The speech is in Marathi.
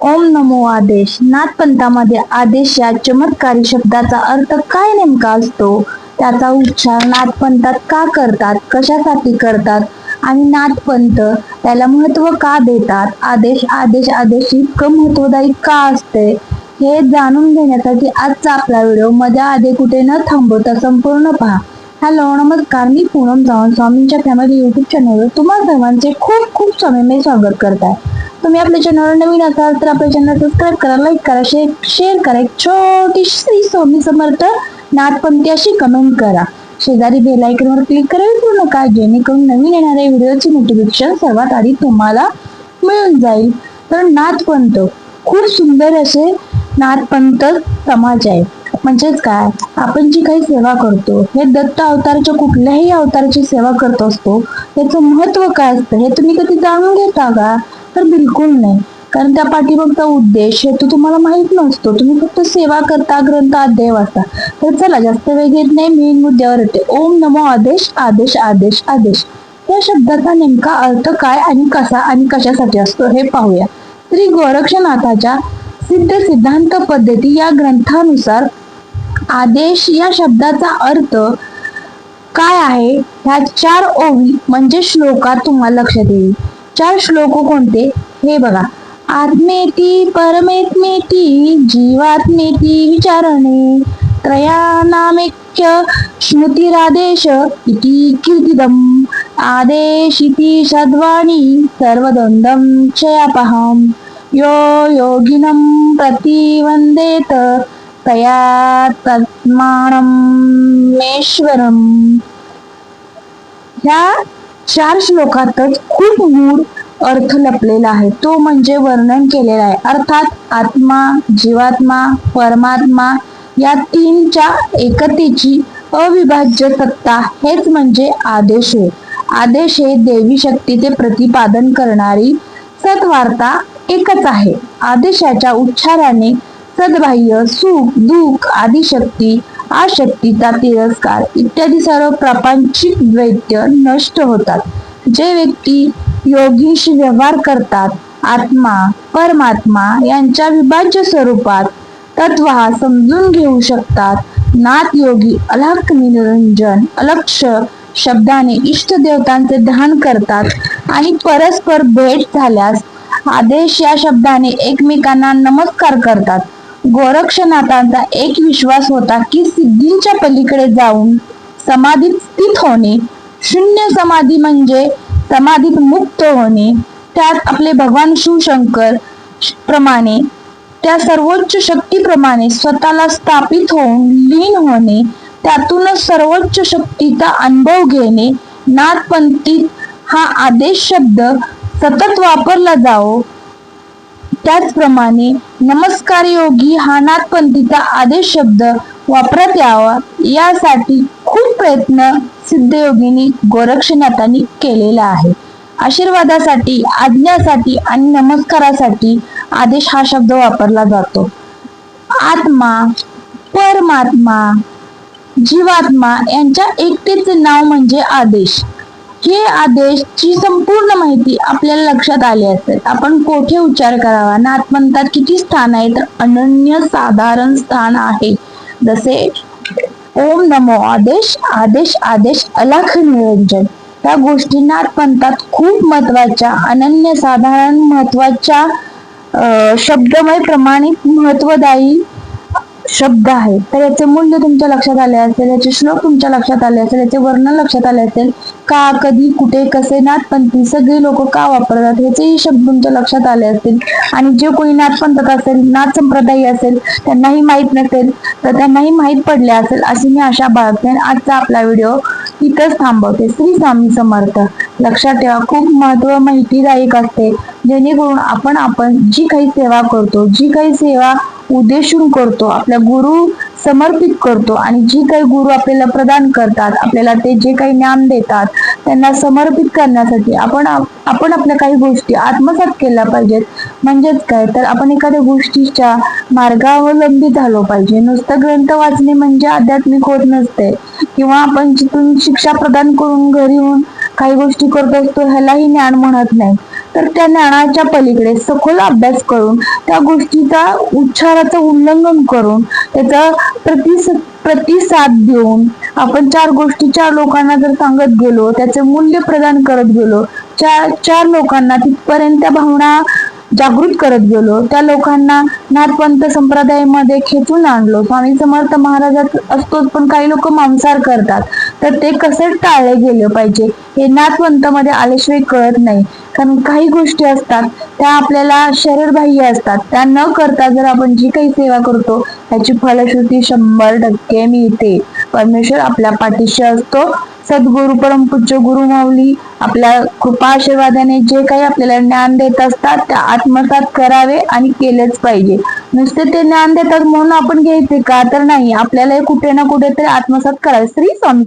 ओम नमो आदेश. नाथपंथामध्ये आदेश या चमत्कारी शब्दाचा अर्थ काय नेमका असतो? त्याचा उच्चार नाथपंथात का करतात? कशासाठी करतात? आणि नाथपंथ त्याला महत्त्व का देतात? आदेश आदेश आदेश इतकं महत्वदायी का असते? हे जाणून घेण्यासाठी आजचा आपला व्हिडिओमध्ये आधी कुठे न थांबवता संपूर्ण पहा. हॅलो नमस्कार. मी पूनम जाऊन स्वामींच्या फॅमिली युट्यूब चॅनलवर तुम्हा सर्वांचे खूप खूप स्वामी स्वागत करत आहे. तुम्ही आपल्या चॅनलवर नवीन असाल तर आपल्या चॅनल सबस्क्राईब करा लाईक करा शेअर शेअर करा. एक छोटीशी श्री स्वामी समर्थ नाथपंथी अशी कमेंट करा. शेजारी बेल वर क्लिक करा विसरू नका जेणेकरून नवीन येणाऱ्या व्हिडिओची नोटिफिकेशन सर्वात आधी तुम्हाला मिळून जाईल. तर नाथपंथ खूप सुंदर असे नाथपंथ समाज आहे. म्हणजेच काय? आपण जी काही सेवा करतो हे दत्त अवतारच्या कुठल्याही अवताराची सेवा करत असतो त्याचं महत्त्व काय असतं? हे तुम्ही कधी जाणून घेता का? तर बिलकुल नाही. कारण त्या पाठीमागचा उद्देश हे तो तुम्हाला माहीत नसतो. तुम्ही फक्त सेवा करता ग्रंथ अध्याय वाचता. तर चला जास्त वेग येत नाही मेन मुद्द्यावर येते. ओम नमो आदेश आदेश आदेश आदेश. या शब्दाचा नेमका अर्थ काय आणि कसा आणि कशासाठी असतो हे पाहूया. श्री गोरक्षनाथाच्या सिद्ध सिद्धांत पद्धती या ग्रंथानुसार आदेश या शब्दाचा अर्थ काय आहे? ह्या चार ओवी म्हणजे श्लोकात तुम्हाला लक्षात येईल. चार श्लोक कोणते? हे बघा. आत्मेती परमेत्मेती जीवात्मेती विचारणे. त्रयानामेक्य स्मृतिरादेश इति कीर्तिदम. आदेश इति सर्वद्वंदम चयापहम यो योगिनं प्रतिवंदेत तया तत्मानमेश्वरम ह्या चार श्लोकातच खूप मूळ अर्थ लपलेला आहे. तो म्हणजे वर्णन केलेला आहे. अर्थात आत्मा जीवात्मा परमात्मा या तीनच्या एकतेची अविभाज्य सत्ता हेच म्हणजे आदेश होय आदेश हे देवी शक्तीचे प्रतिपादन करणारी सत्वार्ता एकच आहे. आदेशाच्या उच्चाराने सद्बाह्य सुख दुःख आदी शक्ती आशक्तीचा तिरस्कार इत्यादी सर्व प्रापंचिक द्वैत्य नष्ट होतात. जे व्यक्ती योगीशी व्यवहार करतात आत्मा परमात्मा यांच्या विभाज्य स्वरूपात तत्व हा समजून घेऊ शकतात. नाथ योगी अलहक निरंजन अलक्ष शब्दाने इष्ट देवतांचे ध्यान करतात आणि परस्पर भेट झाल्यास आदेश या शब्दाने एकमेकांना नमस्कार करतात. गोरक्षनाथांचा एक विश्वास होता की सिद्धींच्या पलीकडे जाऊन समाधीत स्थित होणे शून्य समाधी म्हणजे समाधीत मुक्त होणे त्यात आपले भगवान शिवशंकर प्रमाणे त्या सर्वोच्च शक्तीप्रमाणे स्वतःला स्थापित होऊन लीन होणे त्यातूनच सर्वोच्च शक्तीचा अनुभव घेणे नाथपंथी हा आदेश शब्द सतत वापरला जावो. त्याचप्रमाणे नमस्कार योगी हा नाथपंथीचा आदेश शब्द वापरात यावा. यासाठी खूप प्रयत्न सिद्धयोगिनी गोरक्षनाथांनी केलेला आहे. आशीर्वादासाठी आज्ञासाठी आणि नमस्कारासाठी आदेश हा शब्द वापरला जातो. आत्मा परमात्मा जीवात्मा यांच्या एकटेचे नाव म्हणजे आदेश. हे आदेशची संपूर्ण माहिती आपल्याला लक्षात आली असेल. आपण कोठे उच्चार करावा? नाथपंथात किती स्थान आहे तर अनन्य साधारण स्थान आहे. जसे ओम नमो आदेश आदेश आदेश अलख निरंजन या गोष्टी नाथपंथात खूप महत्त्वाच्या अनन्य साधारण महत्त्वाच्या शब्दमय प्रमाणित महत्वदायी शब्द आहे. तर याचे मूल्य तुमच्या लक्षात आले असेल याचे श्लोक तुमच्या लक्षात आले असेल याचे वर्णन लक्षात आले असेल. का कधी कुठे कसे नाथपंथी सगळे लोक का वापरतात ह्याचेही शब्द तुमच्या लक्षात आले असतील. आणि जे कोणी नाथपंथात असेल नाथ संप्रदायी असेल त्यांनाही माहीत नसेल तर त्यांनाही माहीत पडले असेल अशी मी आशा बाळगते. आजचा आपला व्हिडिओ इथंच थांबवते श्री स्वामी समर्थ. लक्षात ठेवा खूप महत्त्व माहितीदायक असते. जेणेकरून आपण आपण जी काही सेवा करतो जी काही सेवा उद्देशून करतो आपल्या गुरु समर्पित करतो आणि जी काही गुरु आपल्याला प्रदान करतात आपल्याला ते जे काही ज्ञान देतात त्यांना समर्पित करण्यासाठी आपण आपण आपल्या काही गोष्टी आत्मसात केल्या पाहिजेत. म्हणजेच काय? तर आपण एखाद्या गोष्टीच्या मार्गावलंबी झालो पाहिजे. नुसतं ग्रंथ वाचणे म्हणजे आध्यात्मिक होत नसते. किंवा आपण जिथून शिक्षा प्रदान करून घरी येऊन काही गोष्टी करत असतो ह्यालाही ज्ञान म्हणत नाही. तर त्या ज्ञानाच्या पलीकडे सखोल अभ्यास करून त्या गोष्टीचा उच्चाराचं उल्लंघन करून त्याचा प्रतिस प्रतिसाद देऊन आपण चार गोष्टी चार लोकांना जर सांगत गेलो त्याचे मूल्य प्रदान करत गेलो चार चार लोकांना तिथपर्यंत त्या भावना जागृत करत गेलो. त्या लोकांना नाथपंथ संप्रदायामध्ये खेचून आणलो. स्वामी समर्थ महाराजात असतोच पण काही लोक मांसाहार करतात. तर ते कसे टाळले गेले पाहिजे? हे नाथपंथामध्ये आल्याशिवाय कळत नाही. कारण काही गोष्टी असतात त्या आपल्याला शरीरबाह्य असतात. त्या न करता जर आपण जी काही सेवा करतो त्याची फलश्रुती शंभर टक्के मिळते. परमेश्वर आपल्या पाठीशी असतो सद्गुरु परमपूज्य गुरु माऊली आपल्या कृपा आशीर्वादाने जे काही आपल्याला ज्ञान देत असतात त्या आत्मसात करावे आणि केलेच पाहिजे. नुसते ते ज्ञान देतात म्हणून आपण घ्यायचे का? तर नाही. आपल्याला हे कुठे ना कुठे तरी आत्मसात करावे. श्री स्वामी